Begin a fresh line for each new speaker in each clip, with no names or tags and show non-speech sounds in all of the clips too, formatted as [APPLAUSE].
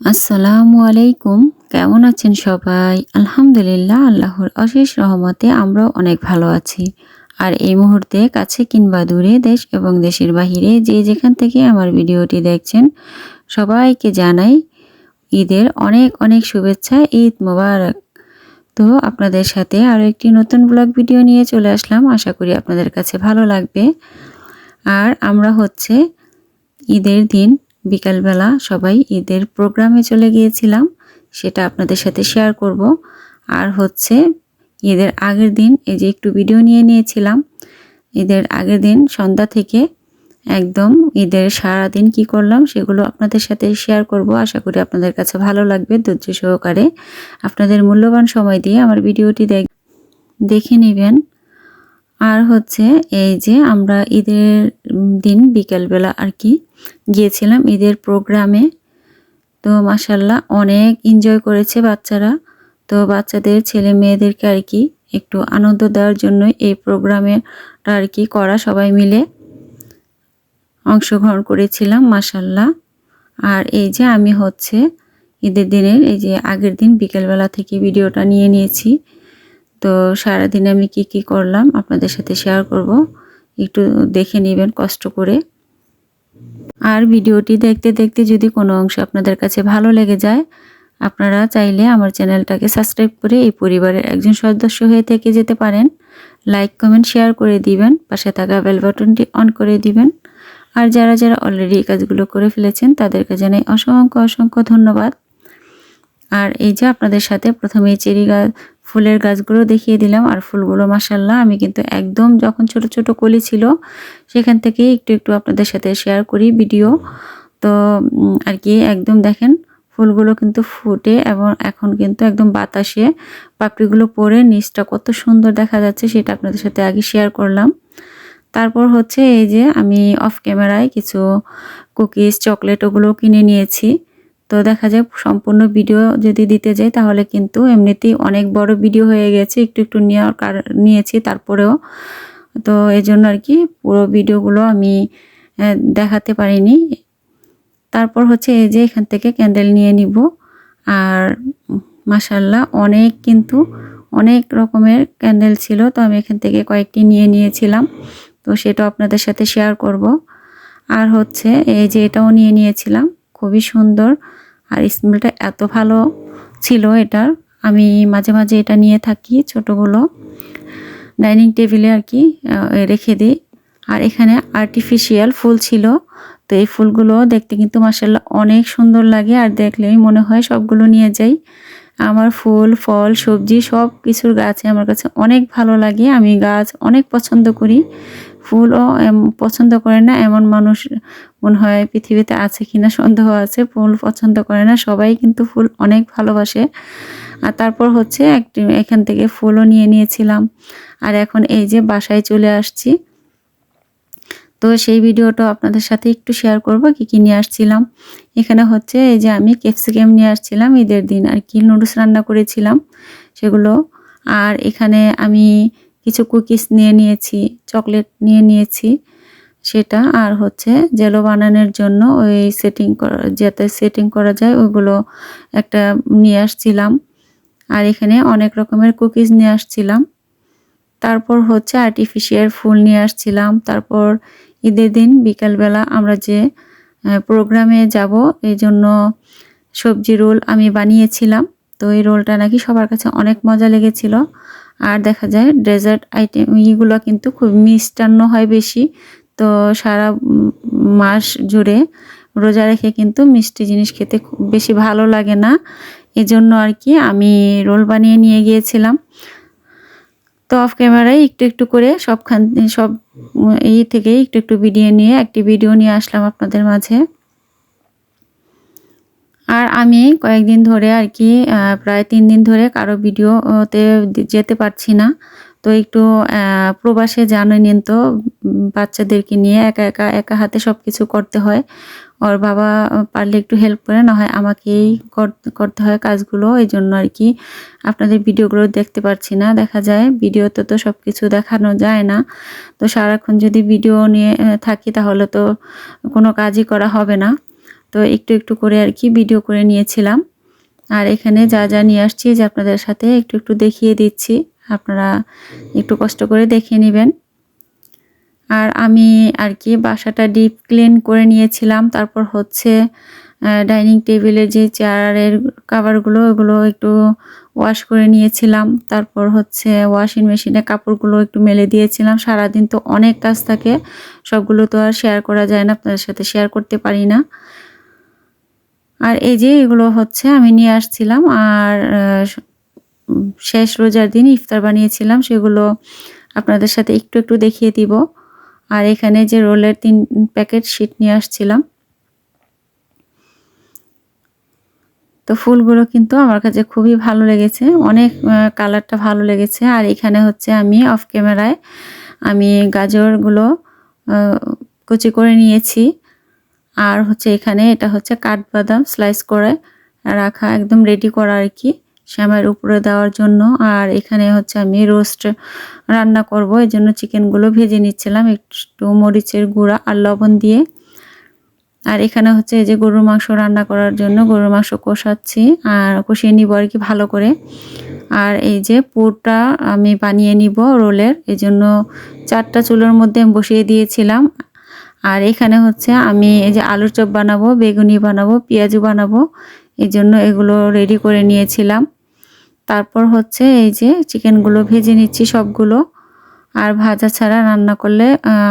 আসসালামু আলাইকুম। কেমন আছেন সবাই? আলহামদুলিল্লাহ আল্লাহর অশেষ রহমতে আমরাও অনেক ভালো আছি। আর এই মুহূর্তে কাছে কিংবা দূরে দেশ এবং দেশের বাহিরে যে যেখান থেকে আমার ভিডিওটি দেখছেন, সবাইকে জানাই ঈদের অনেক অনেক শুভেচ্ছা, ঈদ মোবারক। তো আপনাদের সাথে আরও একটি নতুন ব্লগ ভিডিও নিয়ে চলে আসলাম। আশা করি আপনাদের কাছে ভালো লাগবে। আর আমরা হচ্ছে ঈদের দিন বিকালবেলা সবাই ঈদের প্রোগ্রামে চলে গিয়েছিলাম, সেটা আপনাদের সাথে শেয়ার করব। আর হচ্ছে ঈদের আগের দিন, এই যে একটু ভিডিও নিয়ে নিয়েছিলাম ঈদের আগের দিন সন্ধ্যা থেকে একদম ঈদের সারা দিন কি করলাম সেগুলো আপনাদের সাথে শেয়ার করব। আশা করি আপনাদের কাছে ভালো লাগবে, ধৈর্য সহকারে আপনাদের মূল্যবান সময় দিয়ে আমার ভিডিওটি দেখ, দেখে নেবেন। আর হচ্ছে এই যে আমরা ঈদের দিন বিকালবেলা আর কি গিয়েছিলাম ঈদের প্রোগ্রামে তো মাসাল্লাহ অনেক এনজয় করেছে বাচ্চারা। তো বাচ্চাদের, ছেলে মেয়েদেরকে আর কি একটু আনন্দ দেওয়ার জন্য এই প্রোগ্রামেটা আর কি করা সবাই মিলে অংশগ্রহণ করেছিলাম মাসাল্লাহ আর এই যে আমি হচ্ছে ঈদের দিনের, এই যে আগের দিন বিকেলবেলা থেকে ভিডিওটা নিয়ে নিয়েছি। তো সারাদিন আমি কি কি করলাম আপনাদের সাথে শেয়ার করব, একটু দেখে নেবেন কষ্ট করে। আর ভিডিওটি দেখতে দেখতে যদি কোনো অংশ আপনাদের কাছে ভালো লেগে যায় আপনারা চাইলে আমার চ্যানেলটাকে সাবস্ক্রাইব করে এই পরিবারের একজন সদস্য হয়ে থেকে যেতে পারেন। লাইক কমেন্ট শেয়ার করে দিবেন। পাশে থাকা বেল বাটনটি অন করে দিবেন। আর যারা যারা অলরেডি এই কাজগুলো করে ফেলেছেন, তাদেরকে জানাই অসংখ্য অসংখ্য ধন্যবাদ। আর এই যে আপনাদের সাথে প্রথমে চেরি গাছ ফুলের গাছগুলো দেখিয়ে দিলাম। আর ফুলগুলো মাসাল্লাহ আমি কিন্তু একদম যখন ছোট ছোট কলি ছিল, সেখান থেকে একটু একটু আপনাদের সাথে শেয়ার করি ভিডিও তো আর কি, একদম দেখেন ফুলগুলো কিন্তু ফুটে এবং এখন কিন্তু একদম বাতাসে পাপড়িগুলো পরে নিচটা কত সুন্দর দেখা যাচ্ছে সেটা আপনাদের সাথে আগে শেয়ার করলাম। তারপর হচ্ছে এই যে আমি অফ ক্যামেরায় কিছু কুকিজ চকলেট ওগুলো কিনে নিয়েছি। তো দেখা যায় সম্পূর্ণ ভিডিও যদি দিতে যাই তাহলে কিন্তু এমনিতেই অনেক বড় ভিডিও হয়ে গেছে, একটু একটু নেওয়ার কার, নিয়েছি তারপরেও। তো এই জন্য আর কি পুরো ভিডিওগুলো আমি দেখাতে পারিনি। তারপর হচ্ছে এই যে এখান থেকে ক্যান্ডেল নিয়ে নিব। আর মাসাল্লাহ অনেক কিন্তু অনেক রকমের ক্যান্ডেল ছিল, তো আমি এখান থেকে কয়েকটি নিয়ে নিয়েছিলাম। তো সেটা আপনাদের সাথে শেয়ার করব। আর হচ্ছে এই যে এটাও নিয়ে নিয়েছিলাম, খুবই সুন্দর। আর স্মেলটা এত ভালো ছিল এটার। আমি মাঝে মাঝে এটা নিয়ে থাকি ছোটোগুলো। ডাইনিং টেবিলে আর কি রেখে দিই। আর এখানে আর্টিফিশিয়াল ফুল ছিল। তো এই ফুলগুলো দেখতে কিন্তু মাসাল্লাহ অনেক সুন্দর লাগে। আর দেখলেই মনে হয় সবগুলো নিয়ে যাই। আমার ফুল, ফল, সবজি সব কিছুর গাছে আমার কাছে অনেক ভালো লাগে। আমি গাছ অনেক পছন্দ করি। ফুলও পছন্দ করে না এমন মানুষ মনে হয় পৃথিবীতে আছে কিনা সন্দেহ আছে। ফুল পছন্দ করে না, সবাই কিন্তু ফুল অনেক ভালোবাসে। আর তারপর হচ্ছে একটি, এখান থেকে ফুলও নিয়ে নিয়েছিলাম। আর এখন এই যে বাসায় চলে আসছি। তো সেই ভিডিওটা আপনাদের সাথে একটু শেয়ার করব, কি কি নিয়ে আসছিলাম। এখানে হচ্ছে এই যে আমি ক্যাপসিকাম নিয়ে আসছিলাম ঈদের দিন, আর কি নুডলস রান্না করেছিলাম সেগুলো। আর এখানে আমি কিছু কুকিজ নিয়ে নিয়েছি চকলেট নিয়ে নিয়েছি সেটা, আর হচ্ছে জেলো বানানোর জন্য ওই সেটিং করা, যাতে সেটিং করা যায় ওইগুলো একটা নিয়ে আসছিলাম। আর এখানে অনেক রকমের কুকিজ নিয়ে আসছিলাম। তারপর হচ্ছে আর্টিফিশিয়াল ফুল নিয়ে আসছিলাম, তারপর ঈদের দিন বিকালবেলা আমরা যে প্রোগ্রামে যাব, এই জন্য সবজি রোল আমি বানিয়েছিলাম। তো এই রোলটা নাকি সবার কাছে অনেক মজা লেগেছিল। আর দেখা যায় ডেজার্ট আইটেম ইগুলো কিন্তু খুব মিষ্টান্ন হয় বেশি। তো সারা মাস জুড়ে রোজা রেখে কিন্তু মিষ্টি জিনিস খেতে খুব বেশি ভালো লাগে না। এজন্য আর কি আমি রোল বানিয়ে নিয়ে গিয়েছিলাম। তো অফ ক্যামেরায় একটু একটু করে সবখান, সব এই থেকে একটু একটু ভিডিও নিয়ে একটি ভিডিও নিয়ে আসলাম আপনাদের মাঝে। আর আমি কয়েকদিন ধরে আর কি প্রায় তিন দিন ধরে কারও ভিডিওতে যেতে পারছি না। তো একটু প্রবাসে জানেন তো বাচ্চাদেরকে নিয়ে একা একা একা হাতে সব কিছু করতে হয়। ওর বাবা পারলে একটু হেল্প করে, না হয় আমাকেই কর- করতে হয় কাজগুলো। এই জন্য আর কি আপনাদের ভিডিওগুলো দেখতে পারছি না। দেখা যায় ভিডিওতে তো সব কিছু দেখানো যায় না। তো সারাক্ষণ যদি ভিডিও নিয়ে থাকি তাহলে তো কোনো কাজই করা হবে না। তো একটু একটু করে আর কি ভিডিও করে নিয়েছিলাম। আর এখানে যা যা নিয়ে আসছি যে আপনাদের সাথে একটু একটু দেখিয়ে দিচ্ছি। আপনারা একটু কষ্ট করে দেখে নেবেন। আর আমি আর কি বাসাটা ডিপ ক্লিন করে নিয়েছিলাম। তারপর হচ্ছে ডাইনিং টেবিলের যে চেয়ারের কাভারগুলো ওগুলো একটু ওয়াশ করে নিয়েছিলাম। তারপর হচ্ছে ওয়াশিং মেশিনে কাপড়গুলো একটু মেলে দিয়েছিলাম। সারাদিন তো অনেক কাজ থাকে, সবগুলো তো আর শেয়ার করা যায় না, আপনাদের সাথে শেয়ার করতে পারি না। আর এই যে এগুলো হচ্ছে আমি নিয়ে আসছিলাম আর শেষ রোজার দিন ইফতার বানিয়েছিলাম, সেগুলো আপনাদের সাথে একটু একটু দেখিয়ে দিব। আর এখানে যে রোলের তিন প্যাকেট শিট নিয়ে আসছিলাম। তো ফুলগুলো কিন্তু আমার কাছে খুবই ভালো লেগেছে, অনেক কালারটা ভালো লেগেছে। আর এখানে হচ্ছে আমি অফ ক্যামেরায় আমি গাজরগুলো কুচি করে নিয়েছি। আর হচ্ছে এখানে এটা হচ্ছে কাঠবাদাম স্লাইস করে রাখা, একদম রেডি করা আর কি, শ্যামের উপরে দেওয়ার জন্য। আর এখানে হচ্ছে আমি রোস্ট রান্না করব, এই জন্য চিকেনগুলো ভেজে নিচ্ছিলাম, একটু মরিচের গুঁড়া আর লবণ দিয়ে। আর এখানে হচ্ছে এই যে গরুর মাংস রান্না করার জন্য গরুর মাংস কষাচ্ছি আর কষিয়ে নিব আর কি ভালো করে। আর এই যে পুরটা আমি বানিয়ে নিব রোলের, এই জন্য চারটা চুলোর মধ্যে আমি বসিয়ে দিয়েছিলাম। আর এখানে হচ্ছে আমি এই যে আলুর চপ বানাবো, বেগুনি বানাবো, পেঁয়াজু বানাবো, এই জন্য এগুলো রেডি করে নিয়েছিলাম। তারপর হচ্ছে এই যে চিকেনগুলো ভেজে নিচ্ছি সবগুলো। আর ভাজা ছাড়া রান্না করলে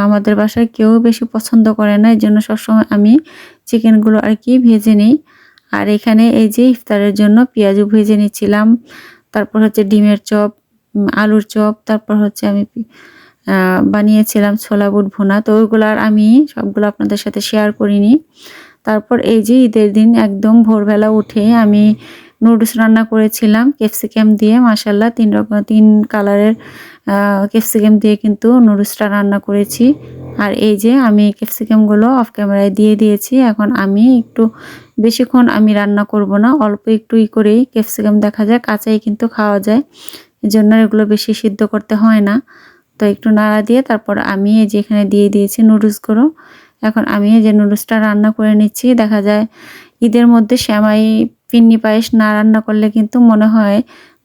আমাদের বাসায় কেউ বেশি পছন্দ করে না, এই জন্য সবসময় আমি চিকেনগুলো আর কি ভেজে নিই। আর এখানে এই যে ইফতারের জন্য পেঁয়াজু ভেজে নিচ্ছিলাম। তারপর হচ্ছে ডিমের চপ আলুর চপ, তারপর হচ্ছে আমি বানিয়েছিলাম ছোলা, বুট, ভুনা। তো ওইগুলো আর আমি সবগুলো আপনাদের সাথে শেয়ার করিনি। তারপর এই যে ঈদের দিন একদম ভোরবেলা উঠে আমি নুডলস রান্না করেছিলাম ক্যাপসিকাম দিয়ে মাসাল্লাহ তিন রকম, তিন কালারের ক্যাপসিকাম দিয়ে কিন্তু নুডলসটা রান্না করেছি। আর এই যে আমি ক্যাপসিকামগুলো অফ ক্যামেরায় দিয়ে দিয়েছি। এখন আমি একটু বেশিক্ষণ আমি রান্না করব না, অল্প একটু ই করেই ক্যাপসিকাম দেখা যায় কাঁচাই কিন্তু খাওয়া যায়। জন্য এগুলো বেশি সিদ্ধ করতে হয় না। তো একটু নাড়া দিয়ে তারপর আমি এই যে এখানে দিয়ে দিয়েছি নুডলসগুলো এখন আমি যে নুডলসটা রান্না করে নিচ্ছি। দেখা যায় ঈদের মধ্যে শ্যামাই পিন্নি পায়েস না রান্না করলে কিন্তু মনে হয়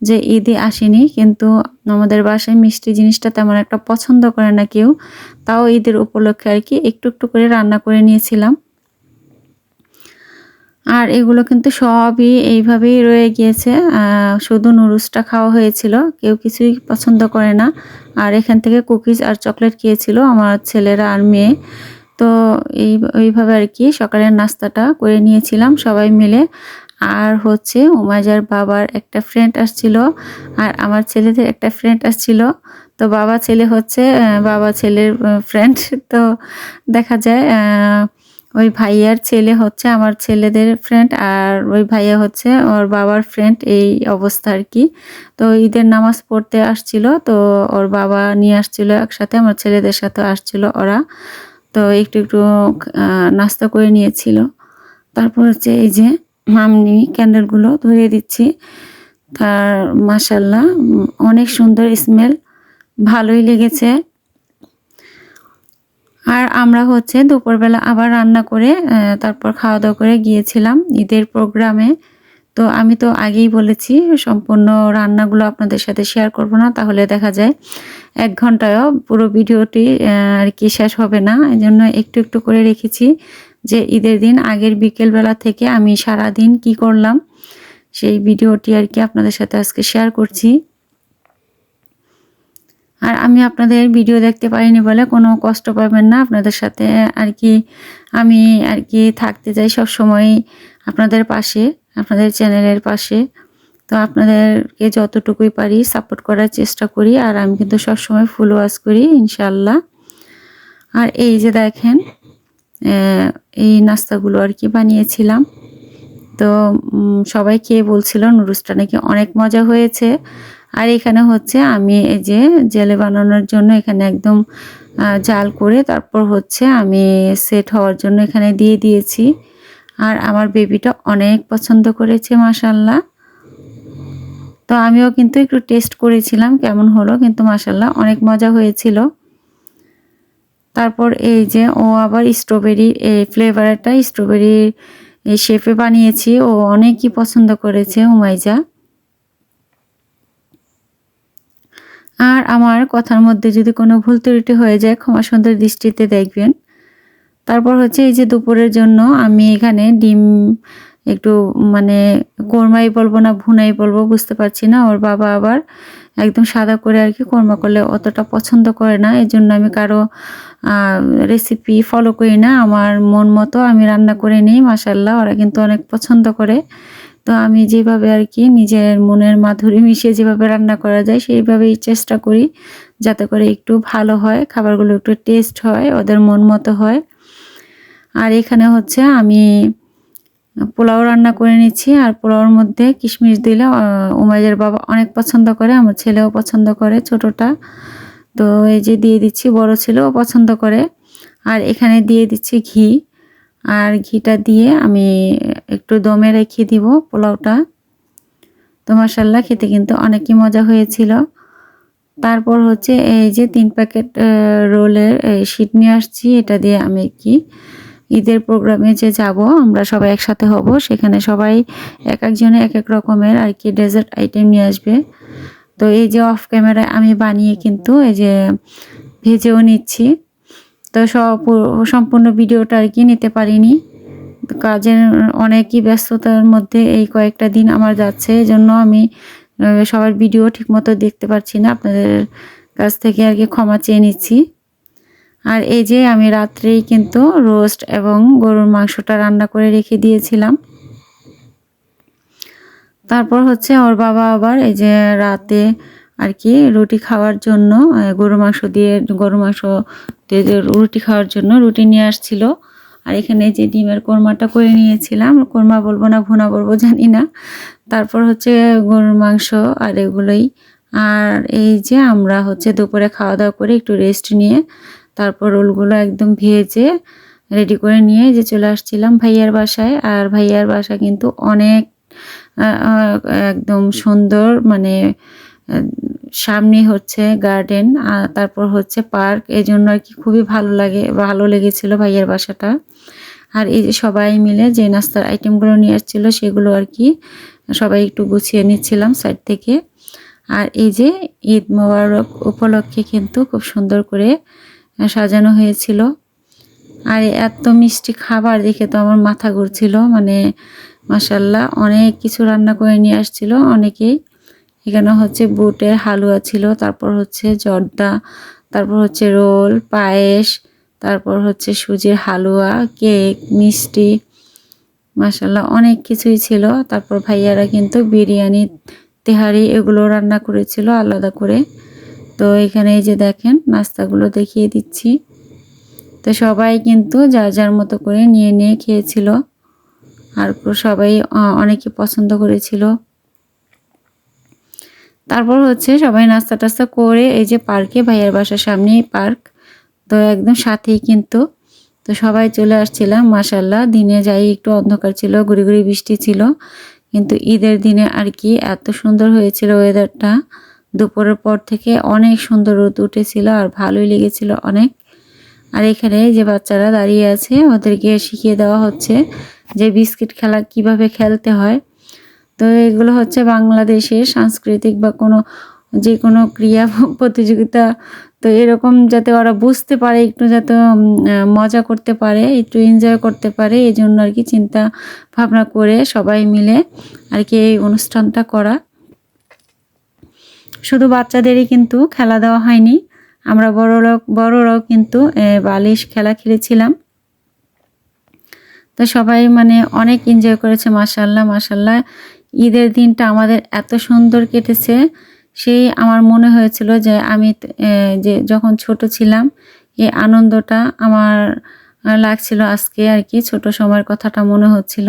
যে ঈদে আসেনি। কিন্তু আমাদের বাসায় মিষ্টি জিনিসটা তেমন একটা পছন্দ করে না কেউ। তাও ঈদের উপলক্ষে আর কি একটু একটু করে রান্না করে নিয়েছিলাম। আর এগুলো কিন্তু সবই এইভাবেই রয়ে গিয়েছে। শুধু নুডলসটা খাওয়া হয়েছিল। কেউ কিছুই পছন্দ করে না। আর এখান থেকে কুকিজ আর চকলেট খেয়েছিল আমার ছেলেরা আর মেয়ে। তো এই ওইভাবে আর কি সকালের নাস্তাটা করে নিয়েছিলাম সবাই মিলে। আর হচ্ছে উমাজার বাবার একটা ফ্রেন্ড আসছিল আর আমার ছেলেদের একটা ফ্রেন্ড আসছিল। তো বাবা ছেলে হচ্ছে বাবা ছেলের ফ্রেন্ড তো দেখা যায় ওই ভাইয়ার ছেলে হচ্ছে আমার ছেলেদের ফ্রেন্ড আর ওই ভাইয়া হচ্ছে ওর বাবার ফ্রেন্ড এই অবস্থা আর কি। তো ঈদের নামাজ পড়তে আসছিল, তো ওর বাবা নিয়ে আসছিল একসাথে, আমার ছেলেদের সাথে আসছিল ওরা। তো একটু একটু নাস্তা করে নিয়েছিল। তারপর হচ্ছে এই যে আমি ক্যান্ডেলগুলো ধরিয়ে দিচ্ছি। তার মাসাল্লাহ অনেক সুন্দর স্মেল ভালোই লেগেছে। আর আমরা হচ্ছে দুপুরবেলা আবার রান্না করে তারপর খাওয়া দাওয়া করে গিয়েছিলাম ঈদের প্রোগ্রামে। তো আমি তো আগেই বলেছি, সম্পূর্ণ রান্নাগুলো আপনাদের সাথে শেয়ার করব না, তাহলে দেখা যায় এক ঘন্টায়ও পুরো ভিডিওটি আর কি শেষ হবে না। এই জন্য একটু একটু করে রেখেছি যে ঈদের দিন আগের বিকেলবেলা থেকে আমি সারা দিন কি করলাম, সেই ভিডিওটি আর কি আপনাদের সাথে আজকে শেয়ার করছি। আর আমি আপনাদের ভিডিও দেখতে পারিনি বলে কোনো কষ্ট পাবেন না আপনাদের সাথে আর কি আমি আর কি থাকতে চাই সব সময় আপনাদের পাশে, আপনাদের চ্যানেলের পাশে। তো আপনাদেরকে যতটুকুই পারি সাপোর্ট করার চেষ্টা করি আর আমি কিন্তু সবসময় ফুল ওয়াশ করি ইনশাল্লাহ আর এই যে দেখেন এই নাস্তাগুলো আর কি বানিয়েছিলাম। তো সবাই খেয়ে বলছিল নুডলসটা নাকি অনেক মজা হয়েছে। আর এখানে হচ্ছে আমি এই যে জেলে বানানোর জন্য এখানে একদম জাল করে তারপর হচ্ছে আমি সেট হওয়ার জন্য এখানে দিয়ে দিয়েছি। আর আমার বেবিটা অনেক পছন্দ করেছে মাসাল্লাহ তো আমিও কিন্তু একটু টেস্ট করেছিলাম কেমন হলো, কিন্তু মাসাল্লাহ অনেক মজা হয়েছিল। তারপর এই যে ও আবার স্ট্রবেরি, এই ফ্লেভারটা স্ট্রবেরির শেপে বানিয়েছি। ও অনেকই পছন্দ করেছে উমাইজা আর আমার কথার মধ্যে যদি কোনো ভুল ত্রুটি হয়ে যায়, ক্ষমা সুন্দর দৃষ্টিতে দেখবেন। তারপর হচ্ছে এই যে দুপুরের জন্য আমি এখানে ডিম একটু মানে কোরমাই বলব না, ভুনাই বলব, বুঝতে পারছি না। ওর বাবা আবার একদম সাদা করে আর কি কোরমা করলে অতটা পছন্দ করে না। এই জন্য আমি কারও রেসিপি ফলো করি না। আমার মন মতো আমি রান্না করে নিই মাসাল্লাহ ওরা কিন্তু অনেক পছন্দ করে। তো আমি যেভাবে আর কি নিজের মনের মাধুরী মিশিয়ে যেভাবে রান্না করা যায় সেইভাবেই চেষ্টা করি যাতে করে একটু ভালো হয় খাবারগুলো একটু টেস্ট হয় ওদের মন মতো হয়। আর এখানে হচ্ছে আমি পোলাও রান্না করে নিচ্ছি আর পোলাওর মধ্যে কিশমিশ দিলে আহ, উমাইদের বাবা অনেক পছন্দ করে আমার ছেলেও পছন্দ করে ছোটটা। তো এই যে দিয়ে দিচ্ছি বড় ছেলেও পছন্দ করে। আর এখানে দিয়ে দিচ্ছি ঘি। আর ঘিটা দিয়ে আমি একটু দমে রেখে দিব পোলাওটা। তো মাসাল্লাহ খেতে কিন্তু অনেকই মজা হয়েছিল। তারপর হচ্ছে এই যে তিন প্যাকেট রোলের শিট নিয়ে আসছি, এটা দিয়ে আমি কি ঈদের প্রোগ্রামে যে যাব, আমরা সবাই একসাথে হব, সেখানে সবাই এক একজনে এক এক রকমের আর কি ডেজার্ট আইটেম নিয়ে আসবে। তো এই যে অফ ক্যামেরায় আমি বানিয়ে কিন্তু এই যে ভেজেও নিচ্ছি। তো সম্পূর্ণ ভিডিওটা আর কি নিতে পারিনি। কাজের অনেকই ব্যস্ততার মধ্যে এই কয়েকটা দিন আমার যাচ্ছে জন্য আমি সবার ভিডিও ঠিকমতো দেখতে পারছি না। আপনাদের কাছ থেকে আর কি ক্ষমা চেয়ে নিচ্ছি। আর এই যে আমি রাত্রেই কিন্তু রোস্ট এবং গরুর মাংসটা রান্না করে রেখে দিয়েছিলাম। তারপর হচ্ছে ওর বাবা আবার এই যে রাতে আর কি রুটি খাওয়ার জন্য গরু মাংস দিয়ে গরু মাংস যে রুটি খাওয়ার জন্য রুটি নিয়ে আসছিল। আর এখানে যে ডিমের কোরমাটা করে নিয়েছিলাম, কোরমা বলব না, ভুনা বলব, জানি না। তারপর হচ্ছে গরুর মাংস আর এগুলোই। আর এই যে আমরা হচ্ছে দুপুরে খাওয়া দাওয়া করে একটু রেস্ট নিয়ে তারপর রোলগুলো একদম ভেজে রেডি করে নিয়ে যে চলে আসছিলাম ভাইয়ার বাসায়। আর ভাইয়ার বাসা কিন্তু অনেক একদম সুন্দর মানে সামনে হচ্ছে গার্ডেন আর তারপর হচ্ছে পার্ক এই জন্য আর কি খুবই ভালো লাগে, ভালো লেগেছিল ভাইয়ের বাসাটা। আর এই যে সবাই মিলে যে নাস্তার আইটেমগুলো নিয়ে আসছিল সেগুলো আর কি সবাই একটু গুছিয়ে নিচ্ছিলাম সাইড থেকে। আর এই যে ঈদ মোবারক উপলক্ষে কিন্তু খুব সুন্দর করে সাজানো হয়েছিল। আর এত মিষ্টি খাবার দেখে তো আমার মাথা ঘুরছিল মানে মাসাল্লাহ অনেক কিছু রান্না করে নিয়ে আসছিল অনেকেই। এখানে হচ্ছে বুটের হালুয়া ছিল, তারপর হচ্ছে জর্দা, তারপর হচ্ছে রোল, পায়েস, তারপর হচ্ছে সুজির হালুয়া, কেক, মিষ্টি মাসাল্লাহ অনেক কিছুই ছিল। তারপর ভাইয়ারা কিন্তু বিরিয়ানি, তেহারি এগুলো রান্না করেছিল আলাদা করে। তো এখানে এই যে দেখেন, নাস্তাগুলো দেখিয়ে দিচ্ছি। তো সবাই কিন্তু যার যার মতো করে নিয়ে নিয়ে খেয়েছিল। আর সবাই অনেকে পছন্দ করেছিল। তারপর হচ্ছে সবাই নাস্তা টাস্তা করে এই যে পার্কে, ভাইয়ের বাসার সামনেই পার্ক। তো একদম সাথেই কিন্তু। তো সবাই চলে আসছিলাম মাসাল্লাহ দিনে যাই একটু অন্ধকার ছিল গুড়ি গুড়ি বৃষ্টি ছিল। কিন্তু ঈদের দিনে আর কি এত সুন্দর হয়েছিল ওয়েদারটা দুপুরের পর থেকে অনেক সুন্দর রোদ উঠেছিল আর ভালোই লেগেছিল অনেক। আর এখানে যে বাচ্চারা দাঁড়িয়ে আছে, ওদেরকে শিখিয়ে দেওয়া হচ্ছে যে বিস্কিট খেলা কীভাবে খেলতে হয়। তো এগুলো হচ্ছে বাংলাদেশের সাংস্কৃতিক বা কোনো যে কোনো ক্রিয়া [LAUGHS] প্রতিযোগিতা, তো এরকম যাতে ওরা বুঝতে পারে, একটু যাতে মজা করতে পারে, একটু এনজয় করতে পারে এই জন্য আর কি চিন্তা ভাবনা করে সবাই মিলে আর কি এই অনুষ্ঠানটা করা। শুধু বাচ্চাদেরই কিন্তু খেলা দেওয়া হয়নি, আমরা বড়রাও বড়রাও কিন্তু বালিশ খেলা খেলেছিলাম। তো সবাই মানে অনেক এনজয় করেছে মাসাল্লাহ মাসাল্লাহ ঈদের দিনটা আমাদের এত সুন্দর কেটেছে। সেই আমার মনে হয়েছিল যে আমি যে যখন ছোট ছিলাম, এই আনন্দটা আমার লাগছিল আজকে আর কি, ছোট সময়ের কথাটা মনে হচ্ছিল।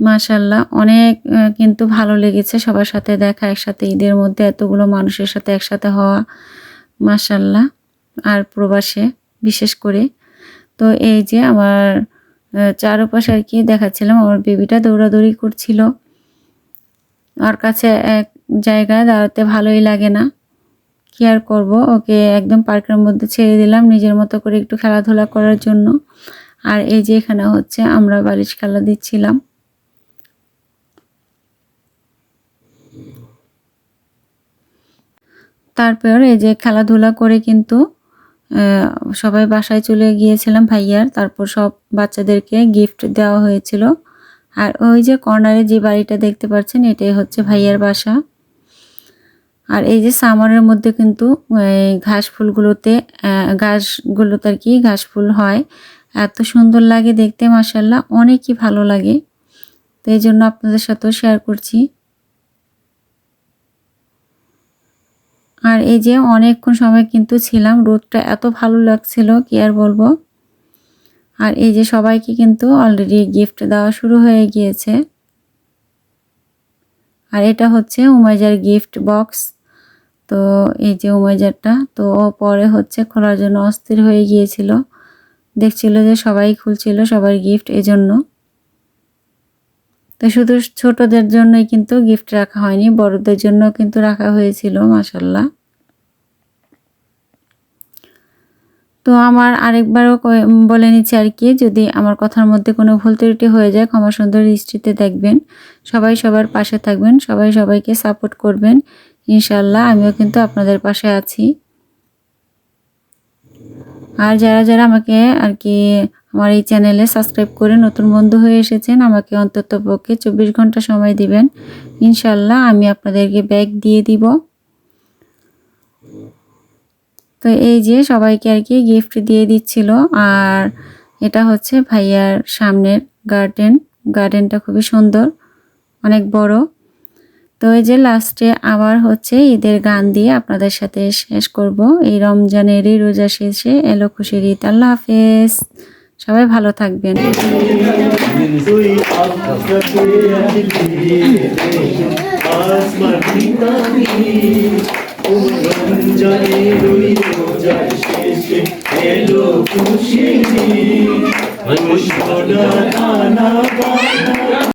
মাশাল্লাহ অনেক কিন্তু ভালো লেগেছে সবার সাথে দেখা, একসাথে ঈদের মধ্যে এতগুলো মানুষের সাথে একসাথে হওয়া। মাশাল্লাহ আর প্রবাসে বিশেষ করে। তো এই যে আমার চারপাশে আর কি দেখাচ্ছিলাম, আমার বেবিটা দৌড়াদৌড়ি করছিল। ওর কাছে এক জায়গায় দাঁড়াতে ভালোই লাগে না। কি আর করব? ওকে একদম পার্কের মধ্যে ছেড়ে দিলাম নিজের মতো করে একটু খেলাধুলা করার জন্য। আর এই যে এখানে হচ্ছে আমরা বালিশ খেলা দিচ্ছিলাম। তারপর এই যে খেলাধুলা করে কিন্তু সবাই বাসায় চলে গিয়েছিলাম ভাইয়ার। তারপর সব বাচ্চাদেরকে গিফট দেওয়া হয়েছিল। আর ওই যে কর্নারে যে বাড়িটা দেখতে পাচ্ছেন, এটাই হচ্ছে ভাইয়ার বাসা। আর এই যে সামারের মধ্যে কিন্তু ঘাস ফুলগুলোতে ঘাসগুলোতে আর কি ঘাস ফুল হয়। এত সুন্দর লাগে দেখতে মাসাল্লাহ অনেকই ভালো লাগে। তো এই জন্য আপনাদের সাথেও শেয়ার করছি। আর এই যে অনেকক্ষণ সময় কিন্তু ছিলাম, রোদটা এত ভালো লাগছিল, কি আর বলব। আর এই যে সবাইকে কিন্তু অলরেডি গিফট দেওয়া শুরু হয়ে গিয়েছে। আর এটা হচ্ছে উমাইজার গিফট বক্স তো এই যে উমাইজারটা, তো পরে হচ্ছে খোলার জন্য অস্থির হয়ে গিয়েছিল। দেখছিল যে সবাই খুলছিল সবার গিফট এজন্য। তো শুধু ছোটদের জন্যই কিন্তু গিফট রাখা হয়নি, বড়দের জন্য কিন্তু রাখা হয়েছিল মাসাল্লাহ তো আমার আরেকবারও বলে নিচ্ছি আর কি, যদি আমার কথার মধ্যে কোনো ভুল ত্রুটি হয়ে যায়, ক্ষমা সুন্দর দৃষ্টিতে দেখবেন। সবাই সবার পাশে থাকবেন, সবাই সবাইকে সাপোর্ট করবেন। ইনশাল্লাহ আমিও কিন্তু আপনাদের পাশে আছি। আর যারা যারা আমাকে আর কি আমার এই চ্যানেলে সাবস্ক্রাইব করে নতুন বন্ধু হয়ে এসেছেন, আমাকে অন্তত পক্ষে চব্বিশ ঘণ্টা সময় দিবেন। ইনশাল্লাহ আমি আপনাদেরকে ব্যাগ দিয়ে দিব। তো এই যে সবাইকে আর কি গিফট দিয়ে দিচ্ছিল। আর এটা হচ্ছে ভাইয়ার সামনের গার্ডেন গার্ডেনটা খুবই সুন্দর, অনেক বড়। তো এই যে লাস্টে আবার হচ্ছে ঈদের গান দিয়ে আপনাদের সাথে শেষ করব। এই রমজানের এই রোজা শেষে এলো খুশির ঈদ। আল্লাহ হাফেজ। সবাই ভালো থাকবেন।
রমজানের ওই রোজার শেষে এলো খুশি ঘোষণা আনা